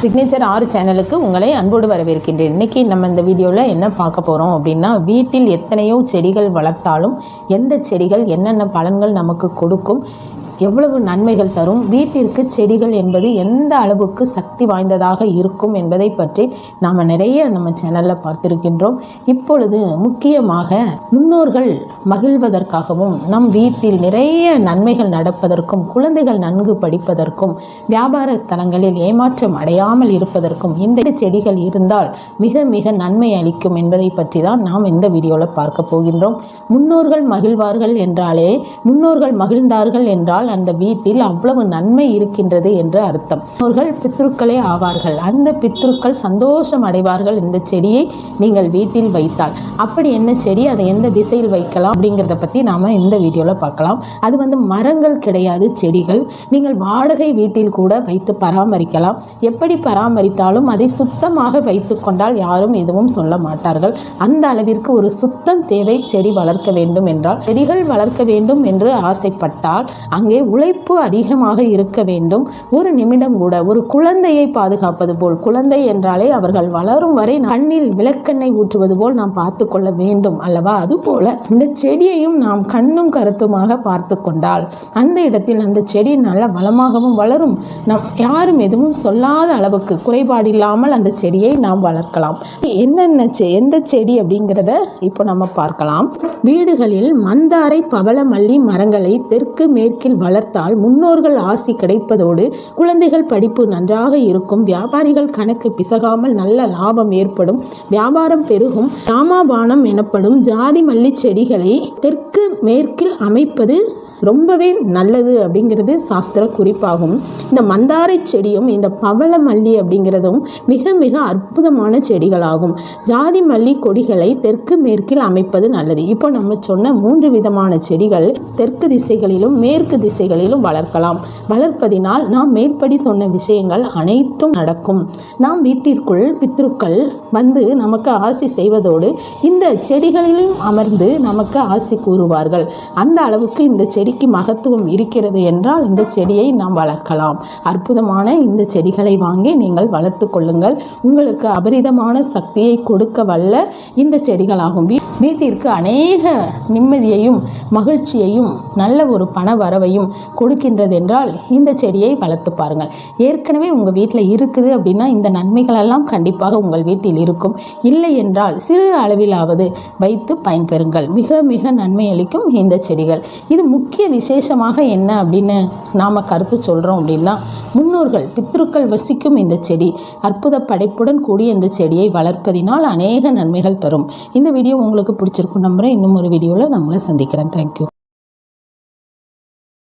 Signature ஆறு சேனலுக்கு உங்களை அன்போடு வரவேற்கின்றேன். இன்றைக்கி நம்ம இந்த வீடியோவில் என்ன பார்க்க போகிறோம் அப்படின்னா வீட்டில் எத்தனையோ செடிகள் வளர்த்தாலும் எந்த செடிகள் என்னென்ன பலன்கள் நமக்கு கொடுக்கும் எவ்வளவு நன்மைகள் தரும்? வீட்டிற்கு செடிகள் என்பது எந்த அளவுக்கு சக்தி வாய்ந்ததாக இருக்கும் என்பதை பற்றி நாம் நிறைய நம்ம சேனலில் பார்த்திருக்கின்றோம். இப்பொழுது முக்கியமாக முன்னோர்கள் மகிழ்வதற்காகவும் நம் வீட்டில் நிறைய நன்மைகள் நடப்பதற்கும் குழந்தைகள் நன்கு படிப்பதற்கும் வியாபார ஸ்தலங்களில் ஏமாற்றம் அடையாமல் இருப்பதற்கும் இந்த செடிகள் இருந்தால் மிக மிக நன்மை அளிக்கும் என்பதை பற்றி தான் நாம் இந்த வீடியோவில் பார்க்க போகின்றோம். முன்னோர்கள் மகிழ்வார்கள் என்றாலே முன்னோர்கள் மகிழ்ந்தார்கள் என்றால் அந்த வீட்டில் அவ்வளவு நன்மை இருக்கின்றது என்று அர்த்தம். அவர்கள் பித்ருக்களே ஆவார்கள். அந்த பித்ருக்கள் சந்தோஷம் அடைவார்கள். இந்த செடியை நீங்கள் வீட்டில் வைத்தால். அப்படி என்ன செடி? அதை எந்த திசையில் வைக்கலாம்? அப்படிங்கிறத பற்றி நாம் இந்த வீடியோவில் பார்க்கலாம். அது வந்து மரங்கள் கிடையாது செடிகள். நீங்கள் வாடகை வீட்டில் கூட வைத்து பராமரிக்கலாம். எப்படி பராமரித்தாலும் அதை சுத்தமாக வைத்து கொண்டால் யாரும் எதுவும் சொல்ல மாட்டார்கள். அந்த அளவிற்கு ஒரு சுத்தம் தேவை செடி வளர்க்க வேண்டும் என்றால். செடிகள் வளர்க்க வேண்டும் என்று ஆசைப்பட்டால் அங்கே உழைப்பு அதிகமாக இருக்க வேண்டும். ஒரு நிமிடம் கூட ஒரு குழந்தையை பாதுகாப்பது போல் குழந்தை என்றாலே அவர்கள் வளரும் வரை கண்ணில் விளக்கெண்ணெய் ஊற்றுவது போல் நாம் பார்த்து கொள்ள வேண்டும் அல்லவா? அதுபோல இந்த செடியையும் நாம் கண்ணும் கருத்துமாக பார்த்து கொண்டால் அந்த இடத்தில் அந்த செடி நல்ல வளமாகவும் வளரும். நம் யாரும் எதுவும் சொல்லாத அளவுக்கு குறைபாடு இல்லாமல் அந்த செடியை நாம் வளர்க்கலாம். என்னென்ன செ எந்த செடி அப்படிங்கிறத இப்போ நம்ம பார்க்கலாம். வீடுகளில் மந்தாரை பவளமல்லி மரங்களை தெற்கு மேற்கில் வளர்த்தால் முன்னோர்கள் ஆசி கிடைப்பதோடு குழந்தைகள் படிப்பு நன்றாக இருக்கும். வியாபாரிகள் கணக்கு பிசகாமல் நல்ல லாபம் ஏற்படும். வியாபாரம் பெருகும். ராமாபானம் எனப்படும் ஜாதி மல்லி செடிகளை தெற்கு மேற்கில் அமைப்பது ரொம்பவே நல்லது அப்படிங்கிறது சாஸ்திர குறிப்பாகும். இந்த மந்தாரை செடியும் இந்த பவள மல்லி அப்படிங்கிறதும் மிக மிக அற்புதமான செடிகளாகும். ஜாதி மல்லி கொடிகளை தெற்கு மேற்கில் அமைப்பது நல்லது. இப்போ நம்ம சொன்ன மூன்று விதமான செடிகள் தெற்கு திசைகளிலும் மேற்கு திசைகளிலும் வளர்க்கலாம். வளர்ப்பதினால் நாம் மேற்படி சொன்ன விஷயங்கள் அனைத்தும் நடக்கும். நாம் வீட்டிற்குள் பித்ருக்கள் வந்து நமக்கு ஆசி செய்வதோடு இந்த செடிகளிலும் அமர்ந்து நமக்கு ஆசி கூறுவார்கள். அந்த அளவுக்கு இந்த செடி செடிக்கு மகத்துவம் இருக்கிறது என்றால் இந்த செடியை நாம் வளர்க்கலாம். அற்புதமான இந்த செடிகளை வாங்கி நீங்கள் வளர்த்து கொள்ளுங்கள். உங்களுக்கு அபரிதமான சக்தியை கொடுக்க வல்ல இந்த செடிகளாகும். வீட்டிற்கு அநேக நிம்மதியையும் மகிழ்ச்சியையும் நல்ல ஒரு பண வரவையும் கொடுக்கின்றது என்றால் இந்த செடியை வளர்த்து பாருங்கள். ஏற்கனவே உங்கள் வீட்டில் இருக்குது அப்படின்னா இந்த நன்மைகளெல்லாம் கண்டிப்பாக உங்கள் வீட்டில் இருக்கும். இல்லை என்றால் சிறு அளவிலாவது வைத்து பயன்பெறுங்கள் மிக மிக நன்மை அளிக்கும் இந்த செடிகள். இது முக்கிய விசேஷமாக என்ன அப்படின்னு நாம் கருத்து சொல்கிறோம் அப்படின்னா முன்னோர்கள் பித்ருக்கள் வசிக்கும் இந்த செடி அற்புத படைப்புடன் கூடிய இந்த செடியை வளர்ப்பதினால் அநேக நன்மைகள் தரும். இந்த வீடியோ உங்களுக்கு பிடிச்சிருக்கும் நம்புகிறேன் இன்னும் ஒரு வீடியோவில் நான் உங்களை சந்திக்கிறேன். தேங்க்யூ